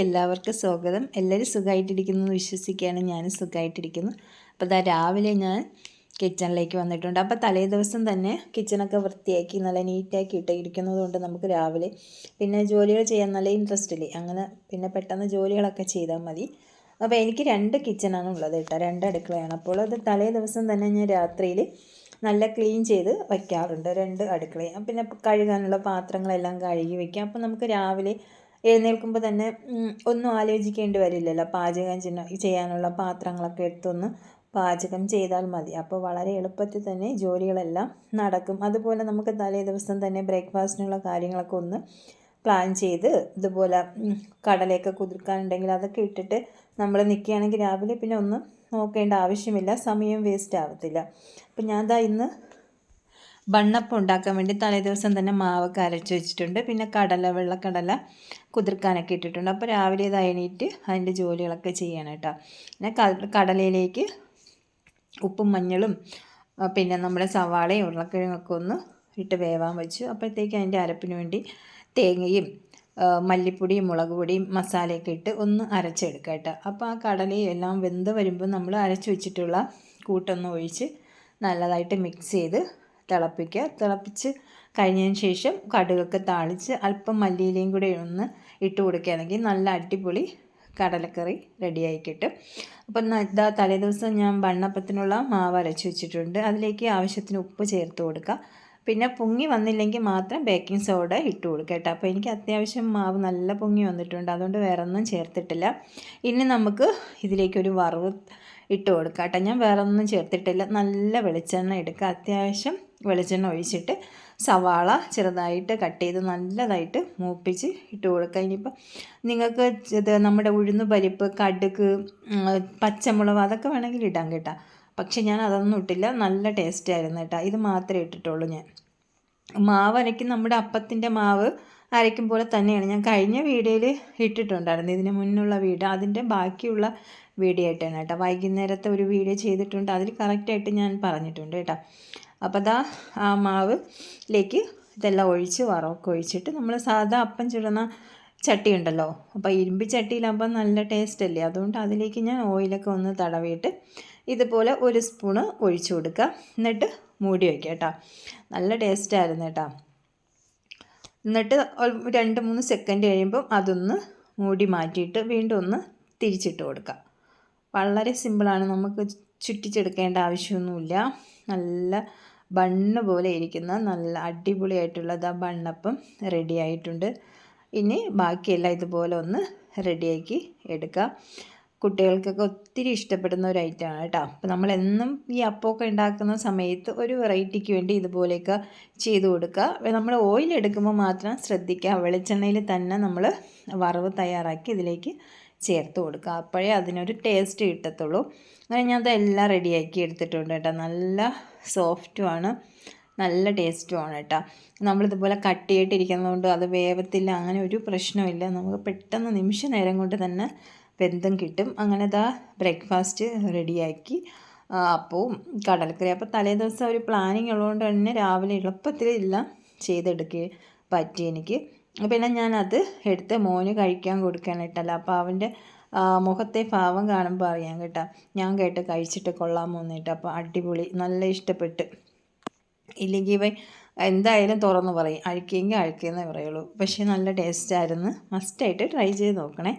എല്ലാവർക്കും സ്വാഗതം. എല്ലാവരും സുഖമായിട്ടിരിക്കുന്നു എന്ന് വിശ്വസിക്കുകയാണ് ഞാനും സുഖമായിട്ടിരിക്കുന്നു അപ്പോൾ ഇതാ രാവിലെ ഞാൻ കിച്ചണിലേക്ക് വന്നിട്ടുണ്ട്. അപ്പോൾ തലേ ദിവസം തന്നെ കിച്ചണൊക്കെ വൃത്തിയാക്കി നല്ല നീറ്റാക്കി ഇട്ടിരിക്കുന്നത് കൊണ്ട് നമുക്ക് രാവിലെ പിന്നെ ജോലികൾ ചെയ്യാൻ നല്ല ഇൻട്രസ്റ്റ് ഇല്ലേ? അങ്ങനെ പിന്നെ പെട്ടെന്ന് ജോലികളൊക്കെ ചെയ്താൽ മതി. അപ്പോൾ എനിക്ക് രണ്ട് കിച്ചണാണ് ഉള്ളത് കേട്ടോ. രണ്ട് അടുക്കളയാണ്. അപ്പോൾ അത് തലേ ദിവസം തന്നെ ഞാൻ രാത്രിയിൽ നല്ല ക്ലീൻ ചെയ്ത് വയ്ക്കാറുണ്ട്. രണ്ട് അടുക്കളയും. പിന്നെ കഴുകാനുള്ള പാത്രങ്ങളെല്ലാം കഴുകി വയ്ക്കാം. അപ്പോൾ നമുക്ക് രാവിലെ എഴുന്നേൽക്കുമ്പോൾ തന്നെ ഒന്നും ആലോചിക്കേണ്ടി വരില്ലല്ലോ. പാചകം ചെയ്യാനുള്ള പാത്രങ്ങളൊക്കെ എടുത്തൊന്ന് പാചകം ചെയ്താൽ മതി. അപ്പോൾ വളരെ എളുപ്പത്തിൽ തന്നെ ജോലികളെല്ലാം നടക്കും. അതുപോലെ നമുക്ക് തലേ ദിവസം തന്നെ ബ്രേക്ക്ഫാസ്റ്റിനുള്ള കാര്യങ്ങളൊക്കെ ഒന്ന് പ്ലാൻ ചെയ്ത് ഇതുപോലെ കടലയൊക്കെ കുതിർക്കാനുണ്ടെങ്കിൽ അതൊക്കെ ഇട്ടിട്ട് നമ്മൾ നിൽക്കുകയാണെങ്കിൽ രാവിലെ പിന്നെ ഒന്നും നോക്കേണ്ട ആവശ്യമില്ല. സമയം വേസ്റ്റ് ആവത്തില്ല. അപ്പം ഞാൻ ദാ ഇന്ന് ബണ്ണപ്പം ഉണ്ടാക്കാൻ വേണ്ടി തലേദിവസം തന്നെ മാവൊക്കെ അരച്ച് വെച്ചിട്ടുണ്ട്. പിന്നെ കടല വെള്ളക്കടല കുതിർക്കാനൊക്കെ ഇട്ടിട്ടുണ്ട്. അപ്പോൾ രാവിലെ ഇത് അയണിയിട്ട് അതിന്റെ ജോലികളൊക്കെ ചെയ്യണം കേട്ടോ. പിന്നെ കടലയിലേക്ക് ഉപ്പും മഞ്ഞളും പിന്നെ നമ്മുടെ സവാളയും ഉരുളക്കിഴങ്ങൊക്കെ ഒന്ന് ഇട്ട് വേവാൻ വെച്ചു. അപ്പോഴത്തേക്ക് അതിന്റെ അരപ്പിന് വേണ്ടി തേങ്ങയും മല്ലിപ്പൊടിയും മുളക് പൊടിയും മസാലയൊക്കെ ഇട്ട് ഒന്ന് അരച്ചെടുക്കുക കേട്ടോ. അപ്പോൾ ആ കടലയും എല്ലാം വെന്ത് വരുമ്പോൾ നമ്മൾ അരച്ച് വെച്ചിട്ടുള്ള കൂട്ടൊന്ന് ഒഴിച്ച് നല്ലതായിട്ട് മിക്സ് ചെയ്ത് തിളപ്പിക്കുക. തിളപ്പിച്ച് കഴിഞ്ഞതിന് ശേഷം കടുകൊക്കെ താളിച്ച് അല്പം മല്ലിയിലയും കൂടെ ഒന്ന് ഇട്ട് കൊടുക്കുകയാണെങ്കിൽ നല്ല അടിപൊളി കടലക്കറി റെഡിയായി കിട്ടും. അപ്പം ഇതാ തലേദിവസം ഞാൻ വണ്ണപ്പത്തിനുള്ള മാവ് അരച്ച് വെച്ചിട്ടുണ്ട്. അതിലേക്ക് ആവശ്യത്തിന് ഉപ്പ് ചേർത്ത് കൊടുക്കുക. പിന്നെ പൊങ്ങി വന്നില്ലെങ്കിൽ മാത്രം ബേക്കിംഗ് സോഡ ഇട്ട് കൊടുക്കുക കേട്ടോ. അപ്പോൾ എനിക്ക് അത്യാവശ്യം മാവ് നല്ല പൊങ്ങി വന്നിട്ടുണ്ട്. അതുകൊണ്ട് വേറെ ഒന്നും ചേർത്തിട്ടില്ല. ഇനി നമുക്ക് ഇതിലേക്കൊരു വറവ് ഇട്ട് കൊടുക്കാം കേട്ടോ. ഞാൻ വേറെ ഒന്നും ചേർത്തിട്ടില്ല. നല്ല വെളിച്ചെണ്ണ എടുക്കുക. അത്യാവശ്യം വെളിച്ചെണ്ണ ഒഴിച്ചിട്ട് സവാള ചെറുതായിട്ട് കട്ട് ചെയ്ത് നല്ലതായിട്ട് മൂപ്പിച്ച് ഇട്ട് കൊടുക്കുക. ഇനിയിപ്പോൾ നിങ്ങൾക്ക് ഇത് നമ്മുടെ ഉഴുന്ന് പരിപ്പ് കടുക് പച്ചമുളക് അതൊക്കെ വേണമെങ്കിൽ ഇടാം കേട്ടോ. പക്ഷെ ഞാൻ അതൊന്നും ഇട്ടില്ല. നല്ല ടേസ്റ്റ് ആയിരുന്നു കേട്ടോ. ഇത് മാത്രമേ ഇട്ടിട്ടുള്ളൂ ഞാൻ. മാവ് അരയ്ക്കും. നമ്മുടെ അപ്പത്തിന്റെ മാവ് അരയ്ക്കും പോലെ തന്നെയാണ്. ഞാൻ കഴിഞ്ഞ വീഡിയോയിൽ ഇട്ടിട്ടുണ്ടായിരുന്നു. ഇതിന് മുന്നുള്ള വീഡിയോ അതിന്റെ ബാക്കിയുള്ള വീഡിയോ ആയിട്ടാണ് കേട്ടോ. വൈകുന്നേരത്തെ ഒരു വീഡിയോ ചെയ്തിട്ടുണ്ട്. അതിൽ കറക്റ്റായിട്ട് ഞാൻ പറഞ്ഞിട്ടുണ്ട് കേട്ടോ. അപ്പോൾ അതാ ആ മാവിലേക്ക് ഇതെല്ലാം ഒഴിച്ച് വറവൊക്കെ ഒഴിച്ചിട്ട് നമ്മൾ സാധാ അപ്പം ചുടുന്ന ചട്ടി ഉണ്ടല്ലോ. അപ്പോൾ ഇരുമ്പി ചട്ടിയിലാകുമ്പോൾ നല്ല ടേസ്റ്റ് അല്ലേ? അതുകൊണ്ട് അതിലേക്ക് ഞാൻ ഓയിലൊക്കെ ഒന്ന് തടവിയിട്ട് ഇതുപോലെ ഒരു സ്പൂണ് ഒഴിച്ചു കൊടുക്കുക. എന്നിട്ട് മൂടി വയ്ക്കുക കേട്ടോ. നല്ല ടേസ്റ്റായിരുന്നു കേട്ടോ. എന്നിട്ട് രണ്ട് മൂന്ന് സെക്കൻഡ് കഴിയുമ്പം അതൊന്ന് മൂടി മാറ്റിയിട്ട് വീണ്ടും ഒന്ന് തിരിച്ചിട്ട് കൊടുക്കുക. വളരെ സിമ്പിളാണ് നമുക്ക് ചുറ്റിച്ചെടുക്കേണ്ട ആവശ്യമൊന്നുമില്ല. നല്ല ബണ്ണ് പോലെ ഇരിക്കുന്ന നല്ല അടിപൊളിയായിട്ടുള്ളത് ആ ബണ്ണപ്പം റെഡി ആയിട്ടുണ്ട്. ഇനി ബാക്കിയെല്ലാം ഇതുപോലെ ഒന്ന് റെഡിയാക്കി എടുക്കുക കുട്ടികൾക്കൊക്കെ ഒത്തിരി ഇഷ്ടപ്പെടുന്ന ഒരു ഐറ്റമാണ് കേട്ടോ. അപ്പോൾ നമ്മൾ എന്നും ഈ അപ്പമൊക്കെ ഉണ്ടാക്കുന്ന സമയത്ത് ഒരു വെറൈറ്റിക്ക് വേണ്ടി ഇതുപോലെയൊക്കെ ചെയ്ത് കൊടുക്കുക. നമ്മൾ ഓയിൽ എടുക്കുമ്പോൾ മാത്രം ശ്രദ്ധിക്കുക. വെളിച്ചെണ്ണയിൽ തന്നെ നമ്മൾ വറവ് തയ്യാറാക്കി ഇതിലേക്ക് ചേർത്ത് കൊടുക്കുക. അപ്പോഴേ അതിനൊരു ടേസ്റ്റ് കിട്ടത്തുള്ളൂ. അങ്ങനെ ഞാൻ അതെല്ലാം റെഡിയാക്കി എടുത്തിട്ടുണ്ട് കേട്ടോ. നല്ല സോഫ്റ്റുമാണ് നല്ല ടേസ്റ്റുമാണ് കേട്ടോ. നമ്മളിതുപോലെ കട്ടിയായിട്ടിരിക്കുന്നതുകൊണ്ട് അത് വേവത്തില്ല. അങ്ങനെ ഒരു പ്രശ്നമില്ല നമുക്ക് പെട്ടെന്ന് നിമിഷ നേരം കൊണ്ട് തന്നെ ബന്ധം കിട്ടും. അങ്ങനെ ഇതാ ബ്രേക്ക്ഫാസ്റ്റ് റെഡിയാക്കി അപ്പവും കടൽക്കറി അപ്പോൾ തലേ ദിവസം ഒരു പ്ലാനിങ് ഉള്ളതുകൊണ്ട് തന്നെ രാവിലെ എളുപ്പത്തിൽ എല്ലാം ചെയ്തെടുക്കുക പറ്റി എനിക്ക്. പിന്നെ ഞാനത് എടുത്ത് മോന് കഴിക്കാൻ കൊടുക്കാനായിട്ടല്ല അപ്പോൾ അവന്റെ മുഖത്തെ ഭാവം കാണുമ്പോൾ അറിയാം കേട്ടോ. ഞാൻ കേട്ട് കഴിച്ചിട്ട് കൊള്ളാൻ എന്നിട്ട് അപ്പോൾ അടിപൊളി നല്ല ഇഷ്ടപ്പെട്ട്. ഇല്ലെങ്കിൽ ഇവ എന്തായാലും തുറന്ന് പറയും. അഴുക്കിയെങ്കിൽ അഴുക്കിയെന്നേ പറയുള്ളൂ. പക്ഷേ നല്ല ടേസ്റ്റായിരുന്നു മസ്റ്റായിട്ട് ട്രൈ ചെയ്ത് നോക്കണേ.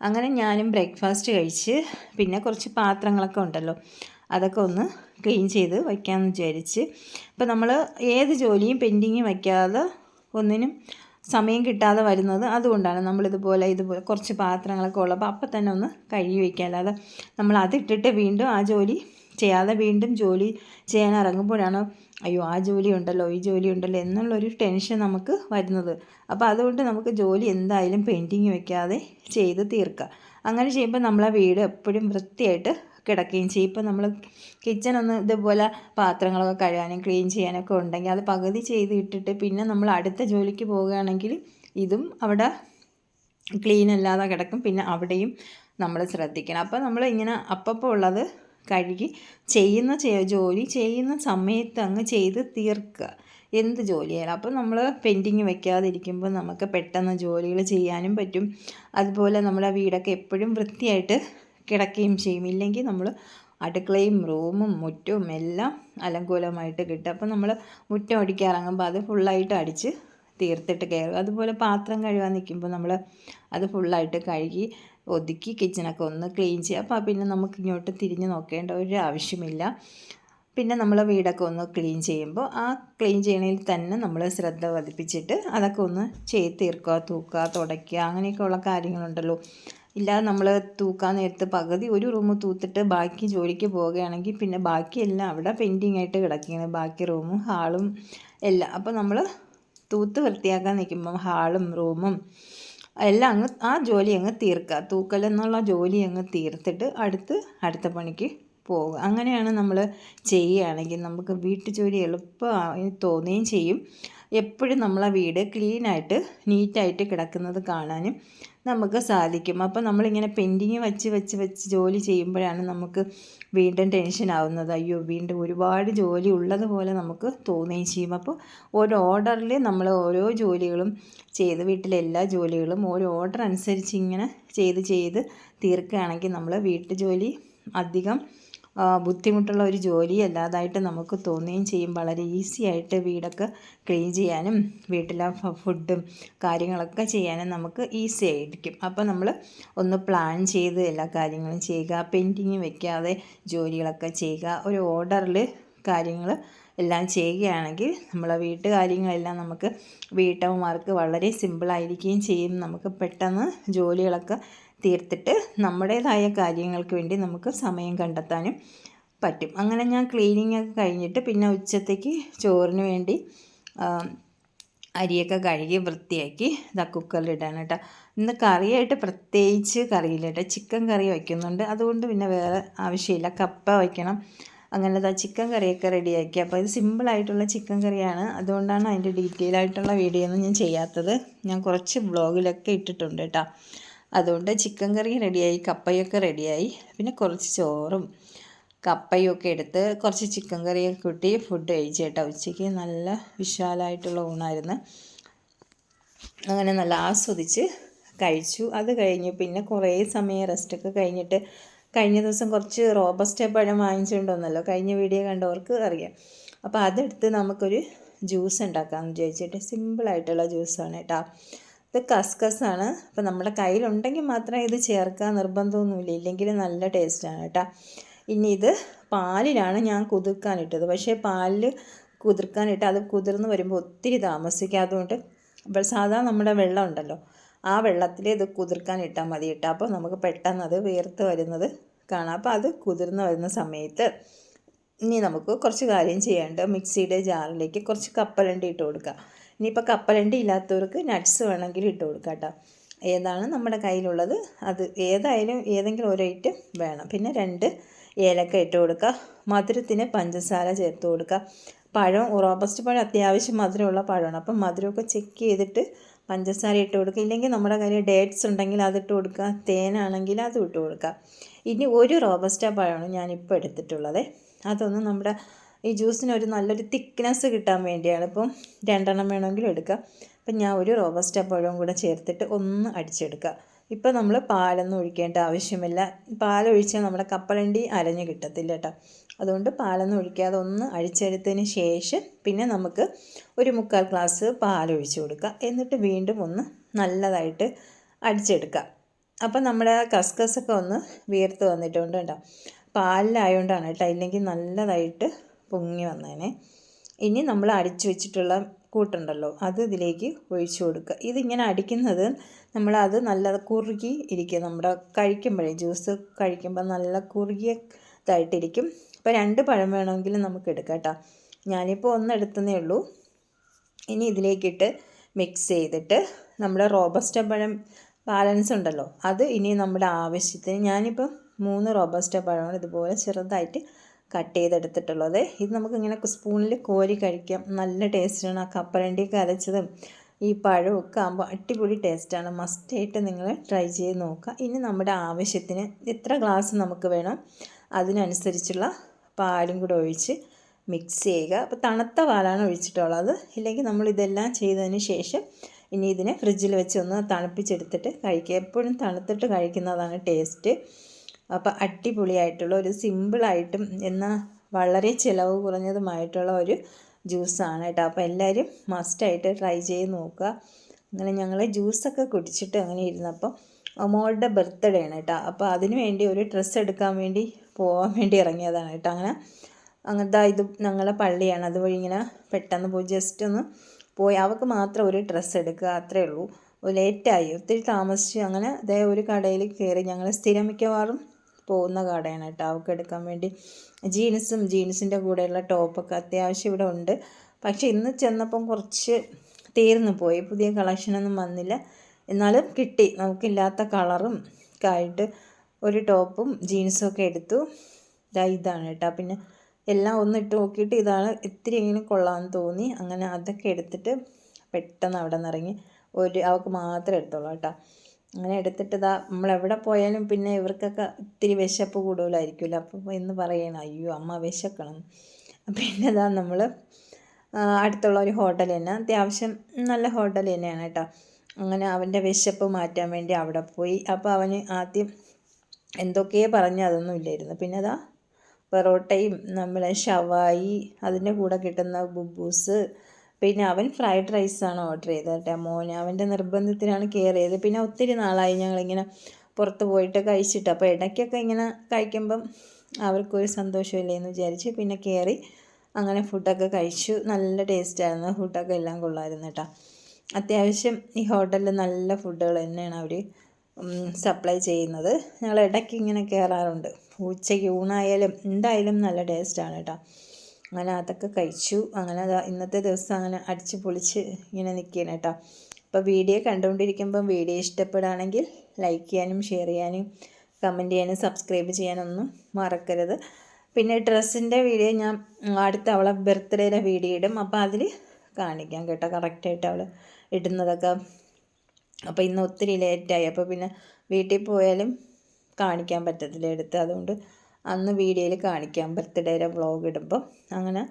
അങ്ങനെ ഞാനും ബ്രേക്ക്ഫാസ്റ്റ് കഴിച്ച് പിന്നെ കുറച്ച് പാത്രങ്ങളൊക്കെ ഉണ്ടല്ലോ. അതൊക്കെ ഒന്ന് ക്ലീൻ ചെയ്ത് വയ്ക്കാമെന്ന് വിചാരിച്ച്. ഇപ്പം നമ്മൾ ഏത് ജോലിയും പെൻഡിങ് വയ്ക്കാതെ ഒന്നിനും സമയം കിട്ടാതെ വരുന്നത് അതുകൊണ്ടാണ് നമ്മളിതുപോലെ ഇതുപോലെ കുറച്ച് പാത്രങ്ങളൊക്കെ ഉള്ളപ്പോൾ അപ്പം തന്നെ ഒന്ന് കഴുകി വയ്ക്കുക. അല്ലാതെ നമ്മൾ അതിട്ടിട്ട് വീണ്ടും ആ ജോലി ചെയ്യാതെ വീണ്ടും ജോലി ചെയ്യാൻ ഇറങ്ങുമ്പോഴാണ് അയ്യോ ആ ജോലി ഉണ്ടല്ലോ ഈ ജോലി ഉണ്ടല്ലോ എന്നുള്ളൊരു ടെൻഷൻ നമുക്ക് വരുന്നത്. അപ്പോൾ അതുകൊണ്ട് നമുക്ക് ജോലി എന്തായാലും പെയിന്റിങ് വെക്കാതെ ചെയ്ത് തീർക്കുക. അങ്ങനെ ചെയ്യുമ്പോൾ നമ്മളെ വീട് എപ്പോഴും വൃത്തിയായിട്ട് കിടക്കുകയും ചെയ്യും. ഇപ്പോൾ നമ്മൾ കിച്ചൺ ഒന്ന് ഇതുപോലെ പാത്രങ്ങളൊക്കെ കഴുകാനും ക്ലീൻ ചെയ്യാനൊക്കെ ഉണ്ടെങ്കിൽ അത് പകുതി ചെയ്ത് ഇട്ടിട്ട് പിന്നെ നമ്മൾ അടുത്ത ജോലിക്ക് പോവുകയാണെങ്കിൽ ഇതും അവിടെ ക്ലീൻ അല്ലാതെ കിടക്കും. പിന്നെ അവിടെയും നമ്മൾ ശ്രദ്ധിക്കണം. അപ്പോൾ നമ്മൾ ഇങ്ങനെ അപ്പപ്പോൾ ഉള്ളത് കഴുകി ചെയ്യുന്ന ജോലി ചെയ്യുന്ന സമയത്ത് അങ്ങ് ചെയ്ത് തീർക്കുക. എന്ത് ജോലിയായാലും. അപ്പോൾ നമ്മൾ പെൻഡിങ് വെക്കാതിരിക്കുമ്പോൾ നമുക്ക് പെട്ടെന്ന് ജോലികൾ ചെയ്യാനും പറ്റും. അതുപോലെ നമ്മുടെ വീടൊക്കെ എപ്പോഴും വൃത്തിയായിട്ട് കിടക്കുകയും ചെയ്യും. ഇല്ലെങ്കിൽ നമ്മൾ അടുക്കളയും റൂമും മുറ്റവും എല്ലാം അലങ്കോലമായിട്ട് കിട്ടും. അപ്പോൾ നമ്മൾ മുറ്റം അടിക്കാറങ്ങുമ്പോൾ അത് ഫുള്ളായിട്ട് അടിച്ച് തീർത്തിട്ട് കയറും. അതുപോലെ പാത്രം കഴുകാൻ നിൽക്കുമ്പോൾ നമ്മൾ അത് ഫുള്ളായിട്ട് കഴുകി ഒതുക്കി കിച്ചണൊക്കെ ഒന്ന് ക്ലീൻ ചെയ്യുക. അപ്പോൾ പിന്നെ നമുക്ക് ഇങ്ങോട്ട് തിരിഞ്ഞ് നോക്കേണ്ട ഒരു ആവശ്യമില്ല. പിന്നെ നമ്മൾ വീടൊക്കെ ഒന്ന് ക്ലീൻ ചെയ്യുമ്പോൾ ആ ക്ലീൻ ചെയ്യണതിൽ തന്നെ നമ്മൾ ശ്രദ്ധ പതിപ്പിച്ചിട്ട് അതൊക്കെ ഒന്ന് ചെയ്ത് തീർക്കുക തൂക്കുക തുടയ്ക്കുക. അങ്ങനെയൊക്കെയുള്ള കാര്യങ്ങളുണ്ടല്ലോ. ഇല്ലാതെ നമ്മൾ തൂക്കാൻ നേരത്ത് പകുതി ഒരു റൂം തൂത്തിട്ട് ബാക്കി ജോലിക്ക് പോവുകയാണെങ്കിൽ പിന്നെ ബാക്കിയെല്ലാം അവിടെ പെൻഡിങ് ആയിട്ട് കിടക്കുകയാണ്. ബാക്കി റൂമും ഹാളും എല്ലാം. അപ്പോൾ നമ്മൾ തൂത്ത് വൃത്തിയാക്കാൻ നിൽക്കുമ്പം ഹാളും റൂമും എല്ലാം അങ്ങ് ആ ജോലി അങ്ങ് തീർക്കുക. തൂക്കൽ എന്നുള്ള ജോലി അങ്ങ് തീർത്തിട്ട് അടുത്ത് അടുത്ത പണിക്ക് പോകുക അങ്ങനെയാണ് നമ്മൾ ചെയ്യുകയാണെങ്കിൽ നമുക്ക് വീട്ടു ജോലി എളുപ്പമായി തോന്നുകയും ചെയ്യും. എപ്പോഴും നമ്മളെ വീട് ക്ലീനായിട്ട് നീറ്റായിട്ട് കിടക്കുന്നത് കാണാനും നമുക്ക് സാധിക്കും. അപ്പോൾ നമ്മളിങ്ങനെ പെൻഡിങ് വെച്ച് വെച്ച് വെച്ച് ജോലി ചെയ്യുമ്പോഴാണ് നമുക്ക് വീണ്ടും ടെൻഷൻ ആവുന്നത്. അയ്യോ വീണ്ടും ഒരുപാട് ജോലി ഉള്ളതുപോലെ നമുക്ക് തോന്നുകയും ചെയ്യും. അപ്പോൾ ഓരോ ഓർഡറിൽ നമ്മൾ ഓരോ ജോലികളും ചെയ്ത് വീട്ടിലെ എല്ലാ ജോലികളും ഓരോ ഓർഡർ അനുസരിച്ച് ഇങ്ങനെ ചെയ്ത് ചെയ്ത് തീർക്കുകയാണെങ്കിൽ നമ്മൾ വീട്ടു ജോലി അധികം ബുദ്ധിമുട്ടുള്ള ഒരു ജോലി അല്ലാതായിട്ട് നമുക്ക് തോന്നുകയും ചെയ്യും. വളരെ ഈസി ആയിട്ട് വീടൊക്കെ ക്ലീൻ ചെയ്യാനും വീട്ടിലെ ഫുഡും കാര്യങ്ങളൊക്കെ ചെയ്യാനും നമുക്ക് ഈസി ആയിരിക്കും. അപ്പോൾ നമ്മൾ ഒന്ന് പ്ലാൻ ചെയ്ത് എല്ലാ കാര്യങ്ങളും ചെയ്യുക പെയിന്റിങ് വെക്കാതെ ജോലികളൊക്കെ ചെയ്യുക ഒരു ഓർഡറിൽ കാര്യങ്ങൾ എല്ലാം ചെയ്യുകയാണെങ്കിൽ നമ്മളെ വീട്ടുകാര്യങ്ങളെല്ലാം നമുക്ക് വീട്ടമ്മമാർക്ക് വളരെ സിമ്പിളായിരിക്കുകയും ചെയ്യും. നമുക്ക് പെട്ടെന്ന് ജോലികളൊക്കെ തീർത്തിട്ട് നമ്മുടേതായ കാര്യങ്ങൾക്ക് വേണ്ടി നമുക്ക് സമയം കണ്ടെത്താനും പറ്റും. അങ്ങനെ ഞാൻ ക്ലീനിങ് ഒക്കെ കഴിഞ്ഞിട്ട് പിന്നെ ഉച്ചത്തേക്ക് ചോറിന് വേണ്ടി അരിയൊക്കെ കഴുകി വൃത്തിയാക്കി ഇതാ കുക്കറിലിടാണ് കേട്ടോ. ഇന്ന് കറിയായിട്ട് പ്രത്യേകിച്ച് കറിയില്ല കേട്ടോ. ചിക്കൻ കറി വയ്ക്കുന്നുണ്ട്. അതുകൊണ്ട് പിന്നെ വേറെ ആവശ്യമില്ല. കപ്പ വയ്ക്കണം. അങ്ങനെ ഇതാ ചിക്കൻ കറിയൊക്കെ റെഡിയാക്കി. അപ്പോൾ ഇത് സിമ്പിളായിട്ടുള്ള ചിക്കൻ കറിയാണ്. അതുകൊണ്ടാണ് അതിന്റെ ഡീറ്റെയിൽ ആയിട്ടുള്ള വീഡിയോ ഒന്നും ഞാൻ ചെയ്യാത്തത്. ഞാൻ കുറച്ച് ബ്ലോഗിലൊക്കെ ഇട്ടിട്ടുണ്ട് കേട്ടോ. അതുകൊണ്ട് ചിക്കൻ കറി റെഡിയായി കപ്പയൊക്കെ റെഡിയായി പിന്നെ കുറച്ച് ചോറും കപ്പയൊക്കെ എടുത്ത് കുറച്ച് ചിക്കൻ കറിയൊക്കെ കൂട്ടി ഫുഡ് കഴിച്ചു കേട്ടോ. ഉച്ചയ്ക്ക് നല്ല വിശാലമായിട്ടുള്ള ഊണായിരുന്നു. അങ്ങനെ നല്ല ആസ്വദിച്ച് കഴിച്ചു. അത് കഴിഞ്ഞു പിന്നെ കുറേ സമയം റെസ്റ്റൊക്കെ കഴിഞ്ഞിട്ട് കഴിഞ്ഞ ദിവസം കുറച്ച് റോബസ്റ്റ പഴം വാങ്ങിച്ചുകൊണ്ട് വന്നല്ലോ കഴിഞ്ഞ വീഡിയോ കണ്ടവർക്ക് അറിയാം. അപ്പോൾ അതെടുത്ത് നമുക്കൊരു ജ്യൂസ് ഉണ്ടാക്കാമെന്ന് വിചാരിച്ചിട്ട് സിമ്പിളായിട്ടുള്ള ജ്യൂസാണ് കേട്ടോ. ഇത് കസ്കസാണ്. അപ്പോൾ നമ്മുടെ കയ്യിലുണ്ടെങ്കിൽ മാത്രമേ ഇത് ചേർക്കാൻ നിർബന്ധമൊന്നുമില്ല. ഇല്ലെങ്കിൽ നല്ല ടേസ്റ്റാണ് കേട്ടോ. ഇനി ഇത് പാലിലാണ് ഞാൻ കുതിർക്കാനിട്ടത്. പക്ഷേ പാലിൽ കുതിർക്കാനിട്ട് അത് കുതിർന്ന് വരുമ്പോൾ ഒത്തിരി താമസിക്കും. അതുകൊണ്ട് അപ്പോൾ സാധാ നമ്മുടെ വെള്ളം ഉണ്ടല്ലോ. ആ വെള്ളത്തിൽ ഇത് കുതിർക്കാൻ ഇട്ടാൽ മതി ഇട്ടാൽ അപ്പോൾ നമുക്ക് പെട്ടെന്ന് അത് വീർത്ത് വരുന്നത് കാണാം. അപ്പോൾ അത് കുതിർന്ന് വരുന്ന സമയത്ത് ഇനി നമുക്ക് കുറച്ച് കാര്യം ചെയ്യാണ്ട് മിക്സിയുടെ ജാറിലേക്ക് കുറച്ച് കപ്പലണ്ടി ഇട്ട് കൊടുക്കുക ഇനിയിപ്പോൾ കപ്പലണ്ടി ഇല്ലാത്തവർക്ക് നട്ട്സ് വേണമെങ്കിൽ ഇട്ട് കൊടുക്കാം കേട്ടോ. ഏതാണ് നമ്മുടെ കയ്യിലുള്ളത്? അത് ഏതായാലും ഏതെങ്കിലും ഒരു ഐറ്റം വേണം. പിന്നെ രണ്ട് ഏലക്ക ഇട്ട് കൊടുക്കുക മധുരത്തിന് പഞ്ചസാര ചേർത്ത് കൊടുക്കുക പഴം റോബസ്റ്റ് പഴം അത്യാവശ്യം മധുരമുള്ള പഴമാണ്. അപ്പം മധുരമൊക്കെ ചെക്ക് ചെയ്തിട്ട് പഞ്ചസാര ഇട്ട് കൊടുക്കുക ഇല്ലെങ്കിൽ നമ്മുടെ കയ്യിൽ ഡേറ്റ്സ് ഉണ്ടെങ്കിൽ അതിട്ട് കൊടുക്കുക തേനാണെങ്കിൽ അത് ഇട്ട് കൊടുക്കുക ഇനി ഒരു റോബസ്റ്റ പഴമാണ് ഞാനിപ്പോൾ എടുത്തിട്ടുള്ളത്. അതൊന്ന് നമ്മുടെ ഈ ജ്യൂസിന് ഒരു നല്ലൊരു തിക്നെസ് കിട്ടാൻ വേണ്ടിയാണ്. ഇപ്പം രണ്ടെണ്ണം വേണമെങ്കിലും എടുക്കുക അപ്പം ഞാൻ ഒരു റോബസ്റ്റ പഴവും കൂടെ ചേർത്തിട്ട് ഒന്ന് അടിച്ചെടുക്കുക ഇപ്പം നമ്മൾ പാലൊന്നും ഒഴിക്കേണ്ട ആവശ്യമില്ല. പാലൊഴിച്ചാൽ നമ്മുടെ കപ്പലണ്ടി അരഞ്ഞു കിട്ടത്തില്ല കേട്ടോ. അതുകൊണ്ട് പാലൊന്നും ഒഴിക്കാതെ ഒന്ന് അഴിച്ചെടുത്തതിന് ശേഷം പിന്നെ നമുക്ക് ഒരു മുക്കാൽ ഗ്ലാസ് പാലൊഴിച്ച് കൊടുക്കുക എന്നിട്ട് വീണ്ടും ഒന്ന് നല്ലതായിട്ട് അടിച്ചെടുക്കുക അപ്പം നമ്മുടെ കസ്കസൊക്കെ ഒന്ന് വീർത്ത് വന്നിട്ടുണ്ട് കേട്ടോ. പാലിലായതുകൊണ്ടാണ് കേട്ടോ. ഇല്ലെങ്കിൽ നല്ലതായിട്ട് പൊങ്ങി വന്നേനെ. ഇനി നമ്മൾ അടിച്ചു വെച്ചിട്ടുള്ള കൂട്ടുണ്ടല്ലോ അത് ഇതിലേക്ക് ഒഴിച്ചു കൊടുക്കുക. ഇതിങ്ങനെ അടിക്കുന്നത് നമ്മൾ അത് നല്ല കുറുകി ഇരിക്കുക നമ്മുടെ കഴിക്കുമ്പോഴേ ജ്യൂസ് കഴിക്കുമ്പോൾ നല്ല കുറുകിയതായിട്ടിരിക്കും അപ്പോൾ രണ്ട് പഴം വേണമെങ്കിലും നമുക്ക് എടുക്കാം കേട്ടോ. ഞാനിപ്പോൾ ഒന്നെടുത്തതേ ഉള്ളൂ. ഇനി ഇതിലേക്കിട്ട് മിക്സ് ചെയ്തിട്ട് നമ്മുടെ റോബസ്റ്റ പഴം ബാലൻസ് ഉണ്ടല്ലോ അത് ഇനി നമ്മുടെ ആവശ്യത്തിന് ഞാനിപ്പം മൂന്ന് റോബസ്റ്റ പഴമാണ് ഇതുപോലെ ചെറുതായിട്ട് കട്ട് ചെയ്തെടുത്തിട്ടുള്ളത്. ഇത് നമുക്കിങ്ങനെ സ്പൂണിൽ കോരി കഴിക്കാം. നല്ല ടേസ്റ്റാണ്. ആ കപ്പലണ്ടിയൊക്കെ അരച്ചതും ഈ പഴമൊക്കെ ആകുമ്പോൾ അടിപൊളി ടേസ്റ്റാണ്. മസ്റ്റായിട്ട് നിങ്ങൾ ട്രൈ ചെയ്ത് നോക്കുക. ഇനി നമ്മുടെ ആവശ്യത്തിന് എത്ര ഗ്ലാസ് നമുക്ക് വേണം അതിനനുസരിച്ചുള്ള പാലും കൂടെ ഒഴിച്ച് മിക്സ് ചെയ്യുക. അപ്പോൾ തണുത്ത പാലാണ് ഒഴിച്ചിട്ടുള്ളത്. ഇല്ലെങ്കിൽ നമ്മൾ ഇതെല്ലാം ചെയ്തതിന് ശേഷം ഇനി ഇതിനെ ഫ്രിഡ്ജിൽ വെച്ച് ഒന്ന് തണുപ്പിച്ചെടുത്തിട്ട് കഴിക്കുക. എപ്പോഴും തണുത്തിട്ട് കഴിക്കുന്നതാണ് ടേസ്റ്റ് അപ്പോൾ അടിപൊളിയായിട്ടുള്ള ഒരു സിമ്പിളായിട്ടും എന്നാൽ വളരെ ചിലവ് കുറഞ്ഞതുമായിട്ടുള്ള ഒരു ജ്യൂസാണ് കേട്ടോ. അപ്പോൾ എല്ലാവരും മസ്റ്റായിട്ട് ട്രൈ ചെയ്ത് നോക്കുക. അങ്ങനെ ഞങ്ങൾ ജ്യൂസൊക്കെ കുടിച്ചിട്ട് അങ്ങനെ ഇരുന്നപ്പം മോളുടെ ബർത്ത്ഡേ ആണ് കേട്ടോ. അപ്പോൾ അതിന് വേണ്ടി ഒരു ഡ്രസ്സ് എടുക്കാൻ വേണ്ടി പോകാൻ വേണ്ടി ഇറങ്ങിയതാണ് കേട്ടോ. അങ്ങനെ അങ്ങനത്തെ ഇത് ഞങ്ങളെ പള്ളിയാണ്. അതുവഴി ഇങ്ങനെ പെട്ടെന്ന് പോയി ജസ്റ്റ് ഒന്ന് പോയി. അവൾക്ക് മാത്രം ഒരു ഡ്രസ്സ് എടുക്കുക അത്രേ ഉള്ളൂ. ലേറ്റായി. ഒത്തിരി താമസിച്ച് അങ്ങനെ അതേ ഒരു കടയിൽ കയറി ഞങ്ങൾ സ്ഥിരം മിക്കവാറും പോകുന്ന കടയാണ് കേട്ടോ. അവൾക്ക് എടുക്കാൻ വേണ്ടി ജീൻസും ജീൻസിന്റെ കൂടെയുള്ള ടോപ്പൊക്കെ അത്യാവശ്യം ഇവിടെ ഉണ്ട്. പക്ഷേ ഇന്ന് ചെന്നപ്പം കുറച്ച് തീർന്നു പോയി. പുതിയ കളക്ഷനൊന്നും വന്നില്ല. എന്നാലും കിട്ടി. നമുക്കില്ലാത്ത കളറും ഒക്കെ ആയിട്ട് ഒരു ടോപ്പും ജീൻസും ഒക്കെ എടുത്തു. ഇതാ ഇതാണ് കേട്ടോ. പിന്നെ എല്ലാം ഒന്ന് ഇട്ട് നോക്കിയിട്ട് ഇതാണ് ഇത്തിരി ഇങ്ങനെ കൊള്ളാമെന്ന് തോന്നി. അങ്ങനെ അതൊക്കെ എടുത്തിട്ട് പെട്ടെന്ന് അവിടെ നിന്ന് ഇറങ്ങി ഒരു അവൾക്ക് മാത്രമേ എടുത്തോളൂ കേട്ടോ. അങ്ങനെ എടുത്തിട്ട് ഇതാ നമ്മളെവിടെ പോയാലും പിന്നെ ഇവർക്കൊക്കെ ഇത്തിരി വിശപ്പ് കൂടുതലായിരിക്കുമല്ലോ? അപ്പോൾ എന്ന് പറയണം അയ്യോ അമ്മ വിശക്കണം. പിന്നെ ഇതാ നമ്മൾ അടുത്തുള്ള ഒരു ഹോട്ടൽ തന്നെ. അത്യാവശ്യം നല്ല ഹോട്ടൽ തന്നെയാണ് കേട്ടോ. അങ്ങനെ അവന്റെ വിശപ്പ് മാറ്റാൻ വേണ്ടി അവിടെ പോയി. അപ്പോൾ അവന് ആദ്യം എന്തൊക്കെയോ പറഞ്ഞ് അതൊന്നും ഇല്ലായിരുന്നു. പിന്നെ അതാ പൊറോട്ടയും നമ്മളെ ഷവായി അതിന്റെ കൂടെ കിട്ടുന്ന ബുബൂസ് പിന്നെ അവൻ ഫ്രൈഡ് റൈസാണ് ഓർഡർ ചെയ്തത് കേട്ടോ. മോന് അവന്റെ നിർബന്ധത്തിനാണ് കയറിയത് പിന്നെ ഒത്തിരി നാളായി ഞങ്ങളിങ്ങനെ പുറത്ത് പോയിട്ട് കഴിച്ചിട്ട്. അപ്പോൾ ഇടയ്ക്കൊക്കെ ഇങ്ങനെ കഴിക്കുമ്പം അവർക്കൊരു സന്തോഷമില്ലേ എന്ന് വിചാരിച്ച് പിന്നെ കയറി അങ്ങനെ ഫുഡൊക്കെ കഴിച്ചു. നല്ല ടേസ്റ്റായിരുന്നു ഫുഡൊക്കെ എല്ലാം കൊള്ളായിരുന്നു കേട്ടോ. അത്യാവശ്യം ഈ ഹോട്ടലിൽ നല്ല ഫുഡുകൾ തന്നെയാണ് അവർ സപ്ലൈ ചെയ്യുന്നത്. ഞങ്ങൾ ഇടയ്ക്ക് ഇങ്ങനെ കയറാറുണ്ട് ഉച്ചയ്ക്ക് ഊണായാലും എന്തായാലും നല്ല ടേസ്റ്റാണ് കേട്ടോ. അങ്ങനെ അതൊക്കെ കഴിച്ചു. അങ്ങനെ ഇന്നത്തെ ദിവസം അങ്ങനെ അടിച്ച് പൊളിച്ച് ഇങ്ങനെ നിൽക്കുകയാണ് കേട്ടോ. അപ്പോൾ വീഡിയോ കണ്ടുകൊണ്ടിരിക്കുമ്പം വീഡിയോ ഇഷ്ടപ്പെടുകയാണെങ്കിൽ ലൈക്ക് ചെയ്യാനും ഷെയർ ചെയ്യാനും കമന്റ് ചെയ്യാനും സബ്സ്ക്രൈബ് ചെയ്യാനൊന്നും മറക്കരുത്. പിന്നെ ഡ്രസ്സിന്റെ വീഡിയോ ഞാൻ അടുത്ത അവളെ ബർത്ത്ഡേയുടെ വീഡിയോ ഇടും. അപ്പോൾ അതിൽ കാണിക്കാം കേട്ടോ. കറക്റ്റായിട്ട് അവൾ ഇടുന്നതൊക്കെ. അപ്പോൾ ഇന്ന് ഒത്തിരി ലേറ്റായി അപ്പോൾ പിന്നെ വീട്ടിൽ പോയാലും കാണിക്കാൻ പറ്റത്തില്ല എടുത്ത്. അതുകൊണ്ട് അന്ന് വീഡിയോയിൽ കാണിക്കാം. ബർത്ത്ഡേയുടെ വ്ളോഗ് ഇടുമ്പം. അങ്ങനെ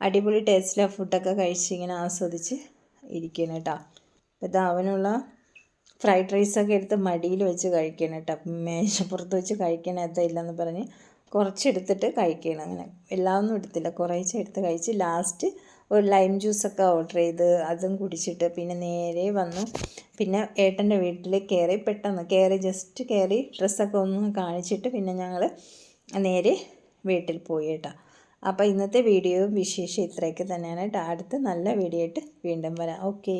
അടിപൊളി ടേസ്റ്റിലെ ഫുഡൊക്കെ കഴിച്ച് ഇങ്ങനെ ആസ്വദിച്ച് ഇരിക്കണം കേട്ടോ അപ്പോൾ ഇത് അവനുള്ള ഫ്രൈഡ് റൈസൊക്കെ എടുത്ത് മടിയിൽ വെച്ച് കഴിക്കണം കേട്ടോ മേശപ്പുറത്ത് വെച്ച് കഴിക്കണത്ത ഇല്ലെന്ന് പറഞ്ഞ് കുറച്ചെടുത്തിട്ട് കഴിക്കണം അങ്ങനെ. എല്ലാം ഒന്നും എടുത്തില്ല. കുറേശ്ശെ എടുത്ത് കഴിച്ച് ലാസ്റ്റ് ഒരു ലൈം ജ്യൂസൊക്കെ ഓർഡർ ചെയ്ത് അതും കുടിച്ചിട്ട് പിന്നെ നേരെ വന്നു. പിന്നെ ഏട്ടന്റെ വീട്ടിൽ കയറി പെട്ടെന്ന് കയറി ജസ്റ്റ് കയറി ഡ്രസ്സൊക്കെ ഒന്ന് കാണിച്ചിട്ട് പിന്നെ ഞങ്ങൾ നേരെ വീട്ടിൽ പോയി കേട്ടോ. അപ്പോൾ ഇന്നത്തെ വീഡിയോ വിശേഷം ഇത്രയൊക്കെ തന്നെയാണ് കേട്ടോ. അടുത്ത നല്ല വീഡിയോ ആയിട്ട് വീണ്ടും വരാം. ഓക്കേ